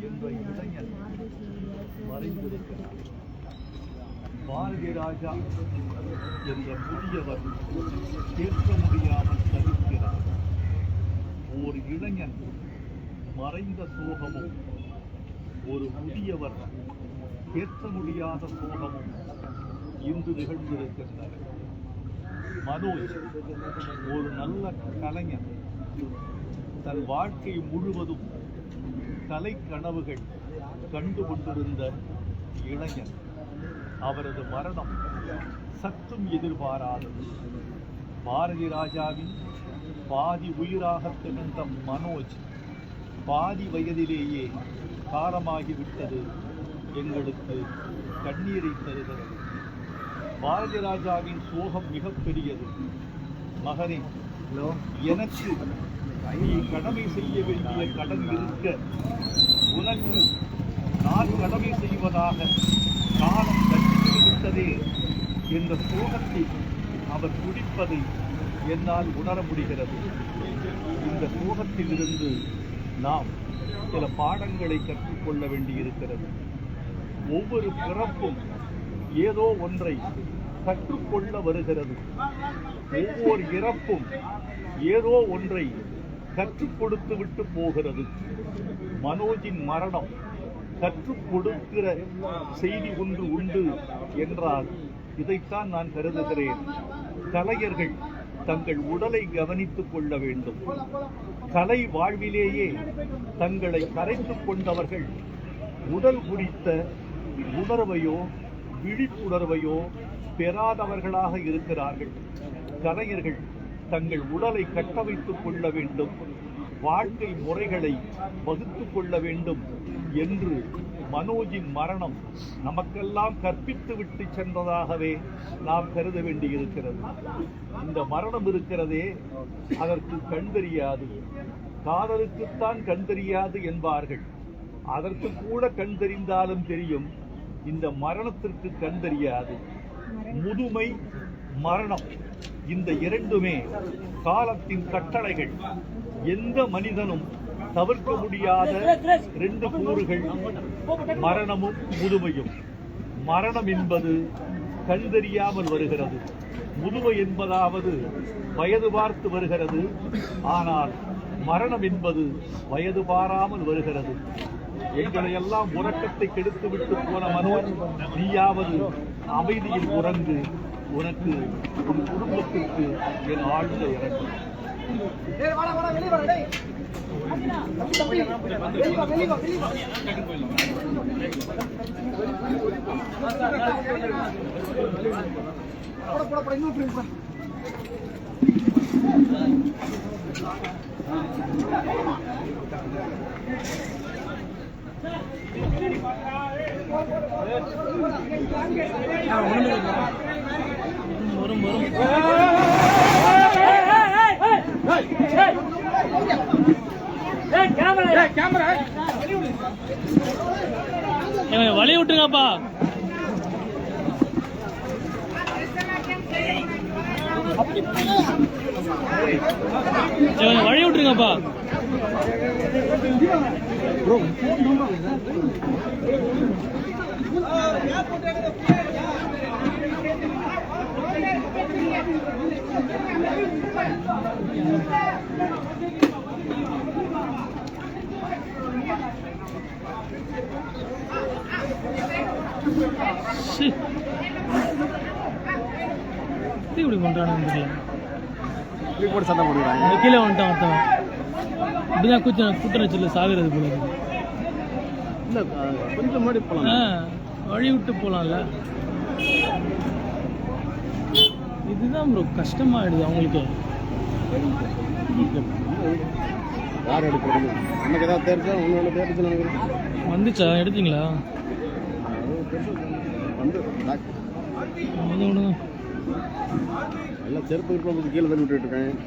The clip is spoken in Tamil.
என்ற இளைஞன் மறைந்திருக்கிறார் பாரதிய ராஜா என்ற புதியவர் கேட்க முடியாமல் தவிர்க்கிறார் ஓர் இளைஞன் மறைந்த சோகமும் ஒரு முதியவர் கேட்க முடியாத சோகமும் இன்று நிகழ்ந்திருக்கின்றன மனோஜ் ஒரு நல்ல கலைஞன். தன் வாழ்க்கை முழுவதும் கலை கனவுகள் கண்டு கொண்டிருந்த இளைஞன். அவரது மரணம் சற்றும் எதிர்பாராதது பாரதி ராஜாவின் பாதி உயிராக திகழ்ந்த மனோஜ் பாதி வயதிலேயே காலமாகிவிட்டது எங்களுக்கு கண்ணீரை தருகிறது. பாரதி ராஜாவின் சோகம் மிகப்பெரியது மகனே எனக்கு நீ கடமை செய்ய வேண்டிய கடன் இருக்க. உனக்கு நான் கடமை செய்வதாக காலம் கட்டிவிட்டதே என்ற சோகத்தை அவர் துடிப்பதை என்னால் உணர முடிகிறது. இந்த சோகத்திலிருந்து நாம் சில பாடங்களை கற்றுக்கொள்ள வேண்டியிருக்கிறது. ஒவ்வொரு பிறப்பும் ஏதோ ஒன்றை கற்றுக்கொள்ள வருகிறது. ஒவ்வொரு இறப்பும் ஏதோ ஒன்றை கற்றுக் கொடுத்து விட்டு போகிறது. மனோஜின் மரணம் கற்றுக் கொடுக்கிற செய்தி ஒன்று உண்டு என்றால் இதைத்தான் நான் கருதுகிறேன். கலைஞர்கள் தங்கள் உடலை கவனித்துக் கொள்ள வேண்டும். கலை வாழ்விலேயே தங்களை கரைத்துக் கொண்டவர்கள் உடல் குறித்த உணர்வையோ விழிப்புணர்வையோ பெறாதவர்களாக இருக்கிறார்கள். கலைஞர்கள் தங்கள் உடலை கட்டமைத்துக் கொள்ள வேண்டும். வாழ்க்கை முறைகளை வகுத்து கொள்ள வேண்டும் என்று மனோஜின் மரணம் நமக்கெல்லாம் கற்பித்து விட்டு சென்றதாகவே நாம் கருத வேண்டியிருக்கிறது. இந்த மரணம் இருக்கிறதே அதற்கு கண் தெரியாது. காதலுக்குத்தான் கண் தெரியாது என்பார்கள். அதற்கு கூட கண் தெரிந்தாலும் தெரியும். இந்த மரணத்திற்கு கண் தெரியாது. முதுமை மரணம். இந்த இரண்டுமே காலத்தின் கட்டளைகள். எந்த மனிதனும் தவிர்க்க முடியாத ரெண்டு கூறுகள் மரணமும் முதுமையும். மரணம் என்பது கண் தெரியாமல் வருகிறது. முதுமை என்பதாவது வயது பார்த்து வருகிறது. ஆனால் மரணம் என்பது வயது பாராமல் வருகிறது. எங்களை எல்லாம் உறக்கத்தை கெடுத்து விட்டு போன மனோஜ் நீயாவது அமைதியில் உறங்கு. உனக்கு உன் குடும்பத்திற்கு என் ஆழ்ந்த இறங்கும் டேய். வரும் வரும் வழி விட்டுங்கப்பா வழி விட்டுருங்கப்பா சி. இப்படி பண்றானுங்க தெரியல. சண்டை போடுறாங்க கீழே வந்துட்டான் ஒருத்தன். இப்படிதான் கூச்ச கூட்டணச்சில் சாகுறது போல. இல்ல கொஞ்சம் முன்னாடி ஆ வழி விட்டு போலாம்ல. இதுதான் ப்ரோ கஷ்டமாயிடுது அவங்களுக்கு. யார் எடுக்கிறது? நமக்கு ஏதாவது தெரிஞ்சா உங்களோட தெரிஞ்சு வந்துச்சா? எடுத்தீங்களா? வந்து ஒன்று ஒன்று நல்லா செருப்பு இருப்போம் கீழே தள்ளி விட்டுட்டு இருக்கேன்.